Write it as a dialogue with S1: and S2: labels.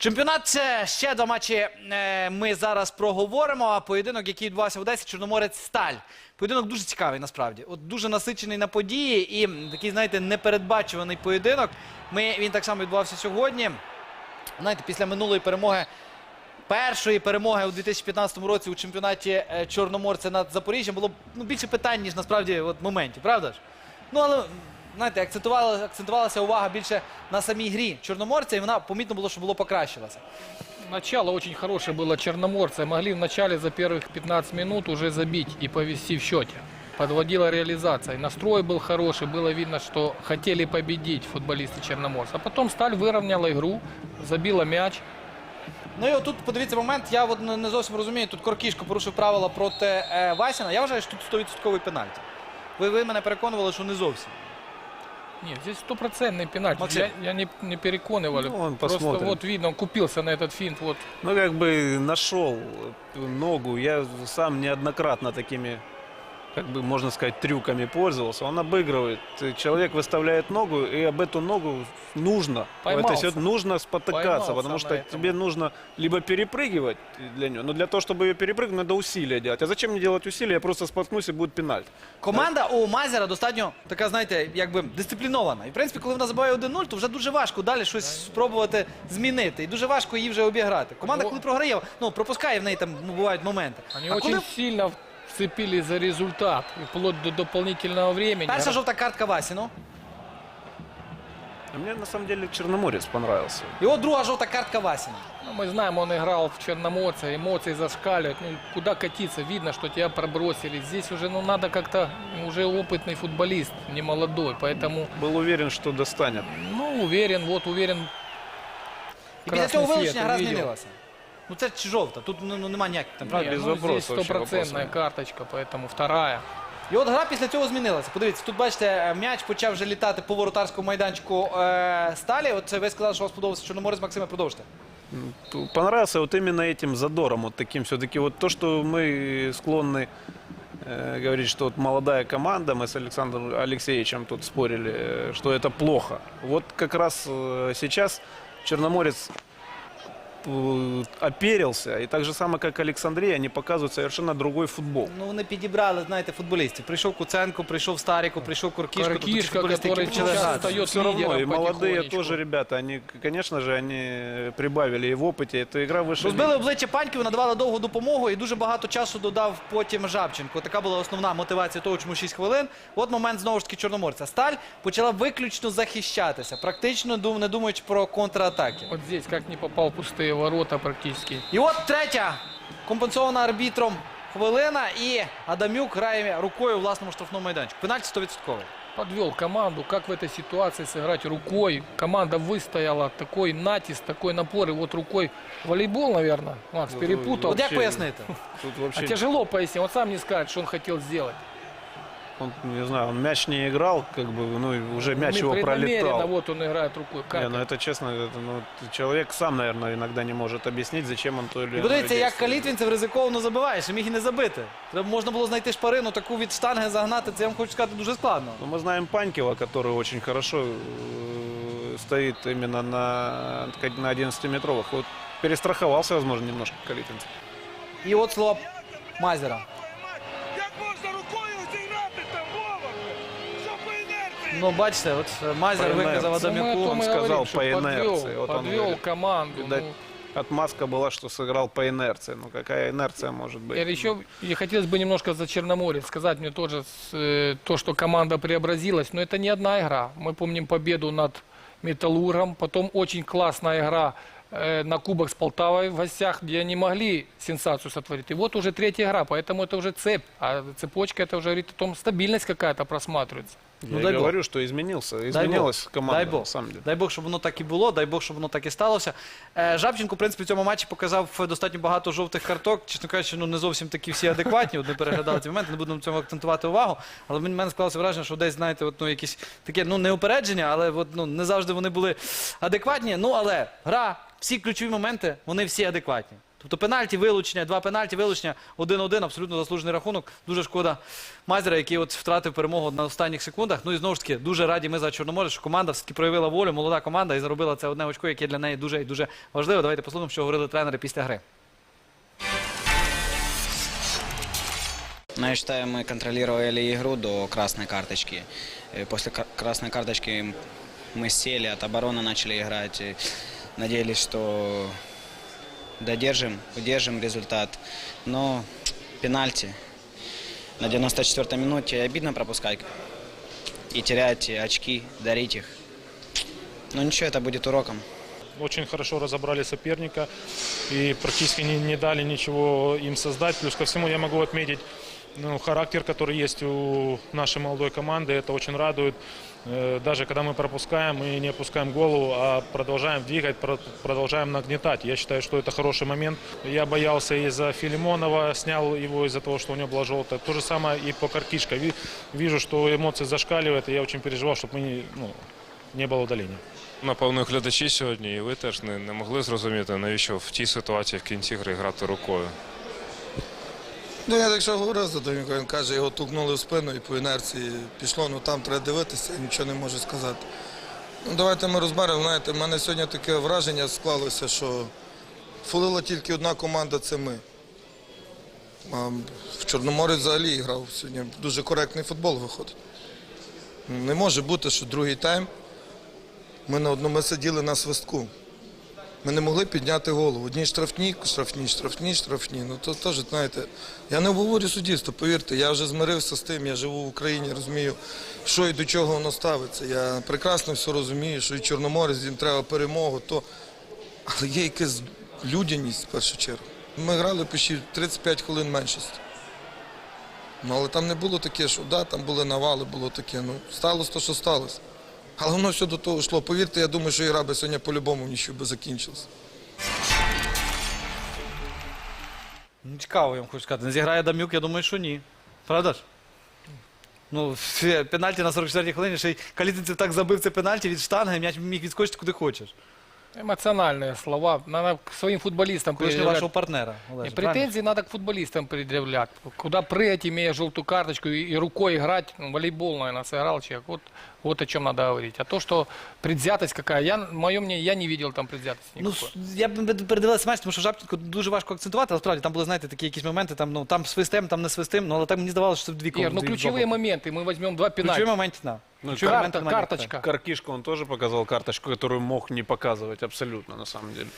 S1: Чемпіонат це ще два матчі е, ми зараз проговоримо. А поєдинок, який відбувався в Одесі, Чорноморець Сталь. Поєдинок дуже цікавий насправді. От дуже насичений на події і такий, знаєте, непередбачуваний поєдинок. Ми, він так само відбувався сьогодні. Знаєте, після минулої перемоги, першої перемоги у 2015 році у чемпіонаті е, Чорноморця над Запоріжжям було ну, більше питань, ніж насправді от, моментів, правда ж? Ну, але, знаєте, акцентувала, акцентувалася увага більше на самій грі Чорноморця, і вона помітно було, що було покращилася.
S2: Начало очень хорошее было черноморцы. Могли в начале за первых 15 минут уже забить и повести в счете. Подводила реализация. И Настрой был хороший. Было видно, что хотели победить футболисты Черноморца. А потом Сталь выровняла игру, забила мяч.
S1: Ну і отут подивіться момент, я от не не зовсім розумію. Тут Коркішко порушив правила проти е, Васіна. Я вважаю, що тут 100% пенальті. Ви, ви мене переконували, що не зовсім.
S2: Нет, здесь стопроцентный пенальти.
S1: Максим.
S2: Я, я не, не переконывали.
S3: Ну, он
S2: Просто
S3: посмотрим.
S2: вот видно, он купился на этот финт. Вот.
S3: Ну, как бы нашел ногу. Я сам неоднократно такими, как бы можно сказать, трюками пользовался. Он обыгрывает. Человек выставляет ногу, и об эту ногу нужно. в этой
S2: Поймался.
S3: ситуации нужно спотыкаться,
S2: Поймался
S3: потому
S2: на
S3: что
S2: этом.
S3: тебе нужно либо перепрыгивать для нее, но для того, чтобы ее перепрыгнуть, надо усилия делать. А зачем мне делать усилия? Я просто споткнусь и будет пенальти.
S1: Команда у Мазера достатньо така, знаєте, якби дисциплінована. І в принципі, коли вона забиває 1-0, то вже дуже важко далі щось спробувати змінити. І дуже важко її вже обіграти. Команда,
S2: Ну,
S1: коли програє, ну пропускає в неї там ну, бувають моменти.
S2: Они
S1: а
S2: очень
S1: коли
S2: сильно вцепились за результат. И вплоть до дополнительного времени.
S1: перша жовта картка Васіну,
S3: А мне на самом деле Черноморец понравился.
S1: і от друга жовта картка Васіна.
S2: Ну, мы знаем, он играл в Черноморце, эмоции зашкаливают. Ну, куда катиться? Видно, что тебя пробросили. Здесь уже ну, надо как-то, уже опытный футболист, не молодой. Поэтому,
S3: Был уверен, что достанет.
S2: ну, уверен, вот уверен.
S1: І після
S2: Красный
S1: цього
S2: свет
S1: вилучення гра
S2: увидел.
S1: змінилася. Ну це ж жовта, тут ну, ну, нема ніяких там правда.
S2: Не,
S3: без
S2: ну,
S3: вопросов
S2: здесь
S3: вообще
S2: стопроцентная
S3: вопросов.
S2: карточка, поэтому вторая.
S1: І от гра після цього змінилася. Подивіться, тут бачите, е, м'яч почав вже літати по воротарському майданчику е, сталі. От це ви сказали, що вам сподобався Чорноморець Максиме, продовжте.
S3: понравился вот именно этим задором, вот таким все-таки. Вот то, что мы склонны э, говорить, что вот молодая команда, мы с Александром Алексеевичем тут спорили, э, что это плохо. Вот как раз э, сейчас Черноморец э, оперился, и так же самое, как Александрия, они показывают совершенно другой футбол.
S1: Ну вони підібрали, знаєте, футболістів. Прийшов Куценко, прийшов Старіко, прийшов Коркішко. Тут
S2: Коркішко,
S1: футболісти, які
S2: який
S1: почали
S2: сейчас
S1: грати.
S2: стає
S3: Все равно,
S2: лидером
S3: и молодые
S2: потихонечку.
S3: тоже ребята, они, конечно же, они прибавили и в опыте. Это игра выше.
S1: Розбили обличчя Паньків, надавали довгу допомогу і дуже багато часу додав потім Жабченко. Така була основна мотивація того, чому 6 хвилин. От момент знову ж таки Чорноморця. Сталь почала виключно захищатися, практично дум- не думаючи про контратаки.
S2: Вот здесь как не попал в пустые ворота практически.
S1: І от третя компенсована арбітром хвилина, і Адамюк грає рукою у власному штрафному майданчику. Пенальті 100%.
S2: подвел команду, как в этой ситуации сыграть рукой. Команда выстояла, такой натиск, такой напор, и вот рукой волейбол, наверное, Макс,
S3: Ну,
S2: перепутал.
S1: От як
S3: Вообще-
S1: пояснити?
S3: Тут
S2: А
S3: вообще
S2: тяжело пояснить, он сам не скажет, что он хотел сделать.
S3: Он, не знаю, он мяч не играл, как бы, ну, и уже мяч его
S2: Преднамеренно
S3: пролетал.
S2: вот он играет рукой. Как
S3: Не, ну
S2: это?
S3: это честно, это, ну, человек сам, наверное, иногда не может объяснить, зачем он то или
S1: І
S3: иное
S1: подивіться, як
S3: действие.
S1: Калітвінцев ризиковано забиває, що міг і не забити. Треба можна було знайти шпарину, таку від штанги загнати. Це я вам хочу сказати дуже складно.
S3: Ну, мы знаем Панькова, который очень хорошо э, стоит именно на, так, на 11-метровых. Вот перестраховался, возможно, немножко Калитинцев.
S1: І от слово Мазера. Ну, бачите, от е, Мазер
S3: По
S1: виказав
S3: інерції.
S2: Ну, мы о
S1: Адамюку.
S2: том
S3: он
S2: и
S3: сказал
S2: говорим, что
S3: по инерции.
S2: подвел,
S3: Вот он
S2: подвел
S3: говорит.
S2: команду.
S3: Видать,
S2: ну.
S3: Отмазка была, что сыграл по инерции. Ну, какая инерция может быть?
S2: И еще и хотелось бы немножко за Черноморец сказать мне тоже с, э, то, что команда преобразилась, но это не одна игра. Мы помним победу над Металлургом, потом очень классная игра э, на Кубок с Полтавой в гостях, где они могли сенсацию сотворить. И вот уже третья игра, поэтому это уже цепь. А цепочка это уже говорит о том, стабильность какая-то просматривается.
S1: Ну,
S3: Я
S1: дай бог.
S3: говорю, что изменился.
S1: Дай
S3: Изменилась команда,
S1: Дай Бог.
S3: на самом деле.
S1: Дай Бог, щоб воно так і було, дай Бог, щоб воно так і сталося. Е, Жабченко, в принципі, в цьому матчі показав достатньо багато жовтих карток. Чесно кажучи, ну не зовсім такі всі адекватні. От ми переглядали ці моменти, не будемо на цьому акцентувати увагу. Але в мене склалося враження, що десь, знаєте, от, ну, якісь таке ну, не упередження, але от, ну, не завжди вони були адекватні. Ну, але гра, всі ключові моменти, вони всі адекватні. Тобто пенальті вилучення, два пенальті вилучення, 1-1, абсолютно заслужений рахунок. Дуже шкода Майзера, який от втратив перемогу на останніх секундах. Ну і знову ж таки, дуже раді ми за Чорноморець, що команда все-таки проявила волю, молода команда і заробила це одне очко, яке для неї дуже і дуже важливо. Давайте послухаємо, що говорили тренери після гри.
S4: Но я считаю, мы контролировали игру до красной карточки. Э, После кра- красной карточки мы сели, от обороны начали играть. и Надеялись, что додержим, удержим результат. Но пенальти на 94-й минуте обидно пропускать и терять очки, дарить их. Но ничего, это будет уроком.
S5: Очень хорошо разобрали соперника и практически не, не дали ничего им создать. Плюс ко всему я могу отметить ну, характер, который есть у нашей молодой команды. Это очень радует. Э, Даже когда мы пропускаем, мы не опускаем голову, а продолжаем двигать, про- продолжаем нагнетать. Я считаю, что это хороший момент. Я боялся из-за Филимонова, снял его из-за того, что у него была желтая. То же самое и по Каркишко. Ви- Вижу, что эмоции зашкаливают, и я очень переживал, чтобы мы не, ну, не было удаления.
S6: Напевно, глядачі сьогодні, і ви теж не, не могли зрозуміти, навіщо в тій ситуації в кінці гри грати рукою.
S7: Ну, я якщо говорив з Домінко, він каже, його тукнули в спину і по інерції пішло, ну там треба дивитися, нічого не можу сказати. Ну, давайте ми розберемо. Знаєте, в мене сьогодні таке враження склалося, що фулила тільки одна команда це ми. А в Чорноморі взагалі грав сьогодні. Дуже коректний футбол виходить. Не може бути, що другий тайм ми на одному сиділи на свистку. Ми не могли підняти голову. Одні штрафні, штрафні, штрафні, штрафні. Ну то теж, знаєте, я не обговорю суддівство, повірте, я вже змирився з тим, я живу в Україні, розумію, що і до чого воно ставиться. Я прекрасно все розумію, що і Чорноморець, їм треба перемогу, то... але є якась людяність в першу чергу. Ми грали почти 35 хвилин меншості. Ну, але там не було таке, що да, там були навали, було таке. Ну, сталося то, що сталося. Але воно все до того йшло. Повірте, я думаю, що ігра би сьогодні по-любому нічого би закінчилась.
S1: Ну, цікаво, я вам хочу сказати. Не зіграє Дамюк, я думаю, що ні. Правда ж? Ну, пенальті на 44-й хвилині, ще й Калітинцев так забив це пенальті від штанги, м'яч міг відскочити куди хочеш.
S2: Эмоциональные слова. Надо к своим футболистам
S1: Колишнього
S2: предъявлять.
S1: вашого партнера.
S2: И
S1: Олеже, правильно?
S2: претензии надо к футболистам предъявлять. Куда прыгать, имея желтую карточку, и, и рукой играть, ну, волейбол, наверное, сыграл человек. Вот, вот о чем надо говорить. А то, что предвзятость какая, я, мое мнение, я не видел там предвзятости
S1: Ну,
S2: никакой.
S1: с- я б передивився матч, тому що Жабченко дуже важко акцентувати, але справді там були, знаєте, такі якісь моменти, там, ну, там свистем, там не свистим, ну, але так мені здавалося, що це в дві
S2: Ир,
S1: команди.
S2: ну ключевые моменты, мы возьмем два
S1: Ключові
S2: пенальти.
S1: моменти, да.
S3: Ну,
S1: немає ніхто.
S2: карточка.
S3: Каркишка, он тоже показал карточку, которую мог не показывать абсолютно, на самом деле.